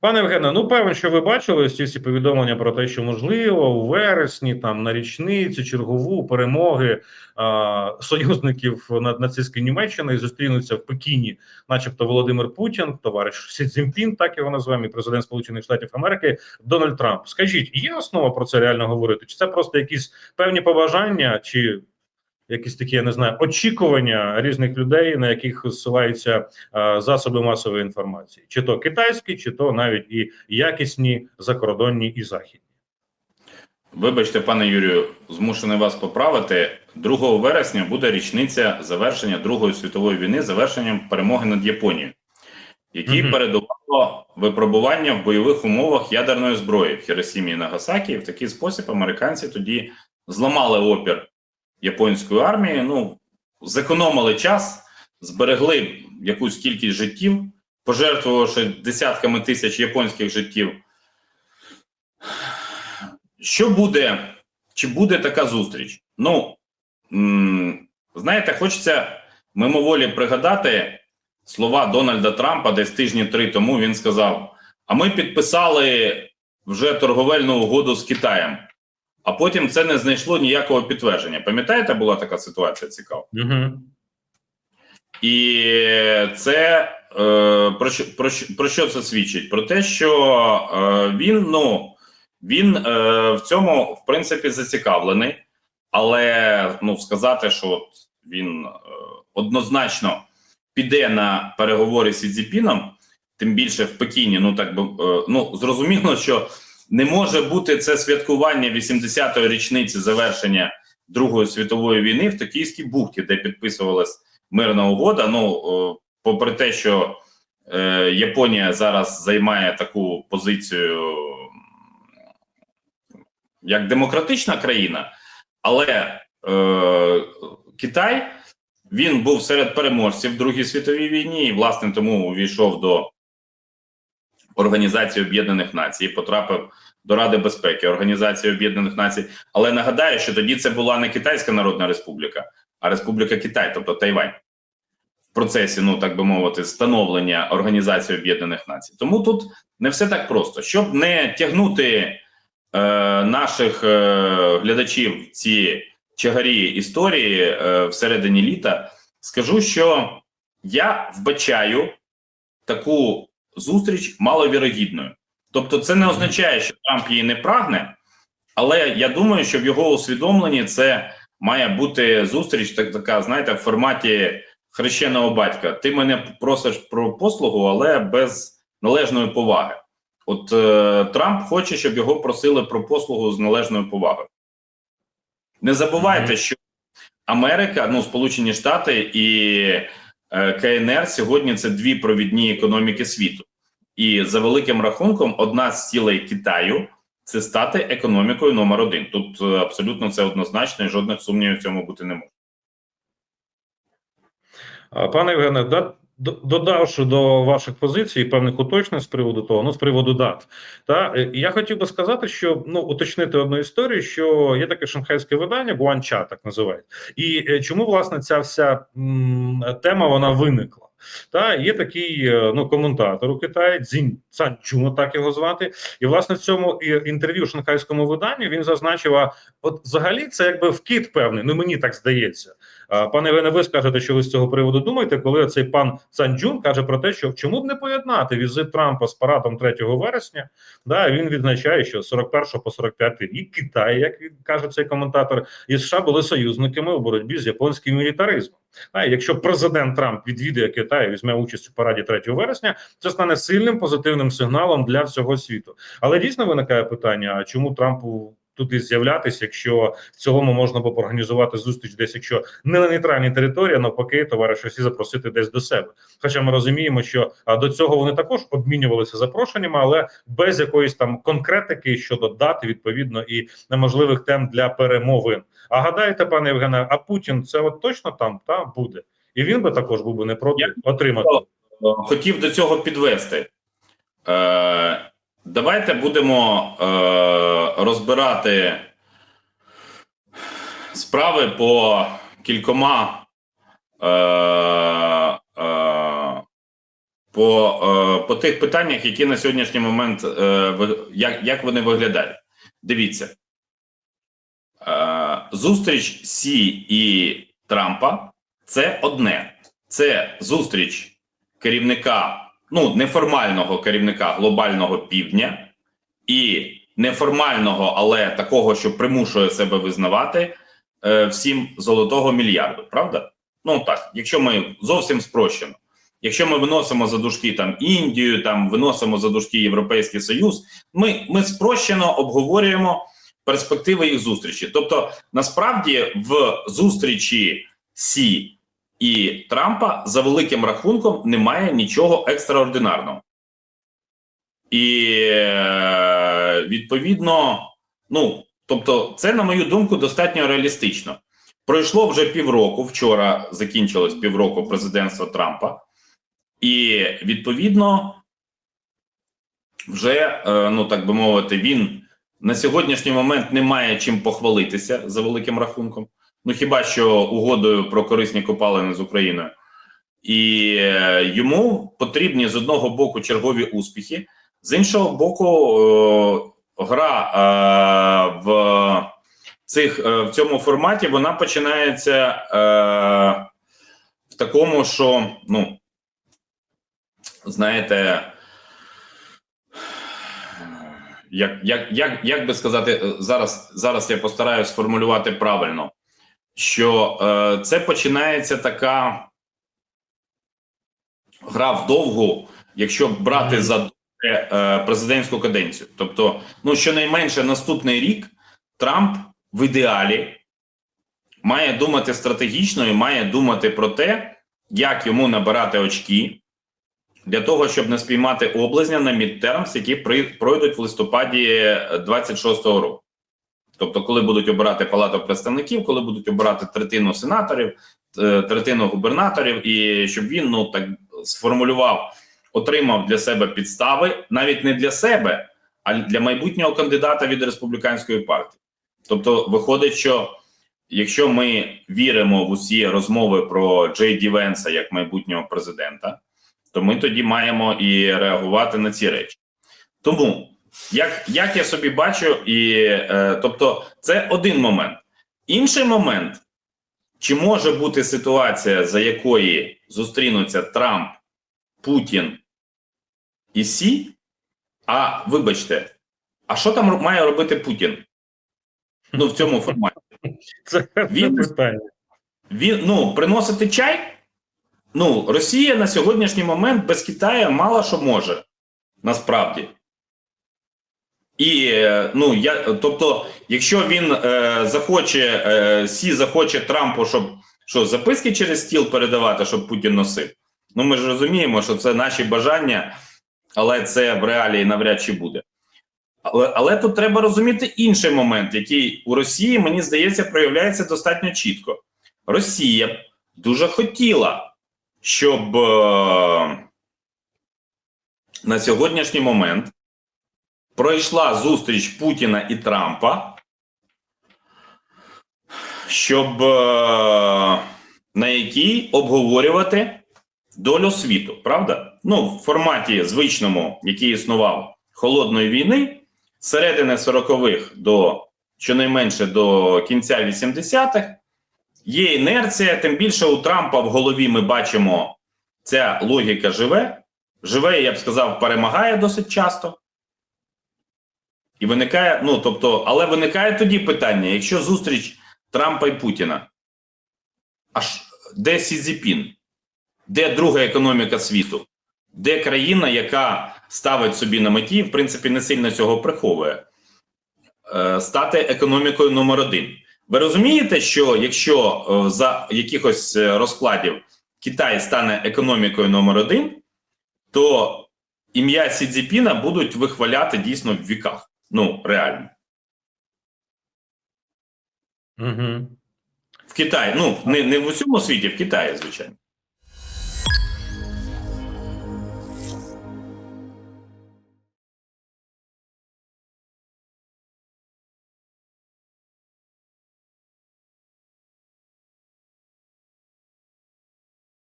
Пане Євгене, ну певен, що ви бачили ось ці всі повідомлення про те, що можливо у вересні, там на річницю, чергову перемоги а, союзників над нацистської Німеччини зустрінуться в Пекіні, начебто Володимир Путін, товариш Сі Цзіньпін, так його називаємо, і президент Сполучених Штатів Америки Дональд Трамп. Скажіть, є основа про це реально говорити? Чи це просто якісь певні побажання, чи якісь такі, я не знаю, очікування різних людей, на яких зсилаються е, засоби масової інформації, чи то китайські, чи то навіть і якісні закордонні і західні. Вибачте, пане Юрію, змушений вас поправити. 2 вересня буде річниця завершення Другої світової війни, завершенням перемоги над Японією, якій Мгм. передувало випробування в бойових умовах ядерної зброї в Хіросімі і Нагасакі. І в такий спосіб американці тоді зламали опір японської армії. Ну зекономили час, зберегли якусь кількість життів, пожертвувавши десятками тисяч японських життів. Що буде, чи буде така зустріч? Ну знаєте, хочеться мимоволі пригадати слова Дональда Трампа десь тижні три тому. Він сказав: А ми підписали вже торговельну угоду з Китаєм, а потім це не знайшло ніякого підтвердження. Пам'ятаєте, була така ситуація цікава? Угу. І це е, про, що, про, що, про що це свідчить? Про те, що е, він ну він е, в цьому в принципі зацікавлений, але ну сказати, що от він е, однозначно піде на переговори з Цзіпіном, тим більше в Пекіні. Ну так би е, ну зрозуміло, що не може бути це святкування 80-ї річниці завершення Другої світової війни в Токійській бухті, де підписувалась мирна угода. Ну попри те, що е, Японія зараз займає таку позицію як демократична країна, але е, Китай він був серед переможців в Другій світовій війні, і власне тому увійшов до Організації Об'єднаних Націй, потрапив до Ради безпеки Організації Об'єднаних Націй. Але нагадаю, що тоді це була не Китайська Народна Республіка, а Республіка Китай, тобто Тайвань, в процесі, ну так би мовити, становлення Організації Об'єднаних Націй. Тому тут не все так просто, щоб не тягнути е, наших е, глядачів ці чагарі історії е, всередині літа, скажу, що я вбачаю таку зустріч маловірогідною. Тобто, це не означає, що Трамп її не прагне, але я думаю, що в його усвідомленні це має бути зустріч, так така, знаєте, в форматі хрещеного батька. Ти мене просиш про послугу, але без належної поваги. От е, Трамп хоче, щоб його просили про послугу з належною повагою. Не забувайте, що Америка, ну Сполучені Штати і е, КНР сьогодні це дві провідні економіки світу. І за великим рахунком, одна з цілей Китаю це стати економікою номер один. Тут е, абсолютно це однозначно і жодних сумнівів в цьому бути не може. Пане Євгене, да, додавши до ваших позицій певних уточнень з приводу того, ну з приводу дат, та е, я хотів би сказати, що ну уточнити одну історію, що є таке шанхайське видання, Гуанча так називають, і е, чому власне ця вся м, тема вона виникла. Та є такий е, ну коментатор у Китаї Цзінь Цанчун, так його звати, і власне в цьому інтерв'ю шанхайському виданню він зазначив, а от взагалі це якби вкид певний. Ну мені так здається. Пане Євгене, ви скажете, що ви з цього приводу думаєте, коли цей пан Цанджун каже про те, що чому б не поєднати візит Трампа з парадом 3 вересня? Да, він відзначає, що з 41 по 45 рік Китай, як каже цей коментатор, і США були союзниками у боротьбі з японським мілітаризмом. А якщо президент Трамп відвідає Китай, візьме участь у параді 3 вересня, це стане сильним позитивним сигналом для всього світу. Але дійсно виникає питання: чому Трампу? Туди з'являтися, якщо в цілому можна було б організувати зустріч, десь якщо не на нейтральній території, а навпаки, товариша всі запросити десь до себе. Хоча ми розуміємо, що до цього вони також обмінювалися запрошеннями, але без якоїсь там конкретики щодо дати відповідно і неможливих тем для перемовин. А гадаєте, пане Євгене, а Путін це от точно там та буде, і він би також був би не проти Я- отримати. Хотів до цього підвести. Е, давайте будемо е, розбирати справи по кількома е, е, по, е, по тих питаннях, які на сьогоднішній момент е, як, як вони виглядають. Dивіться. Е, зустріч Сі і Трампа це одне. Це зустріч керівника, ну неформального керівника глобального півдня і неформального, але такого, що примушує себе визнавати е, всім золотого мільярду. Правда? Ну так, якщо ми зовсім спрощено. Якщо ми виносимо за дужки там Індію, там виносимо за дужки Європейський Союз, ми, ми спрощено обговорюємо перспективи їх зустрічі. Тобто, насправді, в зустрічі Сі і Трампа за великим рахунком немає нічого екстраординарного. І е, відповідно, ну тобто, це, на мою думку, достатньо реалістично. Пройшло вже півроку. Вчора закінчилось півроку президентства Трампа, і відповідно, вже, е, ну так би мовити, він на сьогоднішній момент не має чим похвалитися за великим рахунком. Ну хіба що угодою про корисні копалини з Україною, і е, йому потрібні з одного боку чергові успіхи, з іншого боку, е, гра е, в цих в цьому форматі вона починається в такому, що ну знаєте. Як, як, як, як би сказати, зараз, зараз я постараюся сформулювати правильно, що е, це починається така гра вдовгу, якщо брати за е, президентську каденцію. Тобто, ну щонайменше наступний рік Трамп в ідеалі має думати стратегічно і має думати про те, як йому набирати очки для того, щоб не спіймати облизня на мідтермс, які пройдуть в листопаді 26-го року. Тобто, коли будуть обирати палату представників, коли будуть обирати третину сенаторів, е, третину губернаторів, і щоб він ну так сформулював, отримав для себе підстави, навіть не для себе, а для майбутнього кандидата від республіканської партії. Тобто, виходить, що якщо ми віримо в усі розмови про Джей Ді Венса як майбутнього президента, то ми тоді маємо і реагувати на ці речі. Тому як, як я собі бачу, і е, тобто, це один момент. Інший момент, чи може бути ситуація, за якої зустрінуться Трамп, Путін і Сі? А вибачте, а що там має робити Путін? Ну, в цьому форматі. Це Він- Він... питання. Він ну приносити чай. Ну, Росія на сьогоднішній момент без Китаю мало що може насправді. І ну я тобто, якщо він е, захоче, е, Сі захоче Трампу, щоб що записки через стіл передавати, щоб Путін носив. Ну ми ж розуміємо, що це наші бажання, але це в реалії навряд чи буде. Але, але тут треба розуміти інший момент, який у Росії, мені здається, проявляється достатньо чітко. Росія дуже хотіла, щоб е, на сьогоднішній момент пройшла зустріч Путіна і Трампа, щоб е, на якій обговорювати долю світу, правда? Ну, в форматі звичному, який існував холодної війни, з середини 40-х до щонайменше до кінця 80-х, є інерція, тим більше у Трампа в голові ми бачимо, ця логіка живе. Живе, я б сказав, перемагає досить часто. І виникає, ну тобто, але виникає тоді питання: якщо зустріч Трампа і Путіна, аж де Сі Цзіпін? Де друга економіка світу? Де країна, яка ставить собі на меті, в принципі, не сильно цього приховує, е, стати економікою номер один? Ви розумієте, що якщо е, за якихось е, розкладів Китай стане економікою номер один, то ім'я Сі Цзіпіна будуть вихваляти дійсно в віках. Ну, реально. Угу. В Китаї. Ну, не, не в усьому світі, в Китаї, звичайно.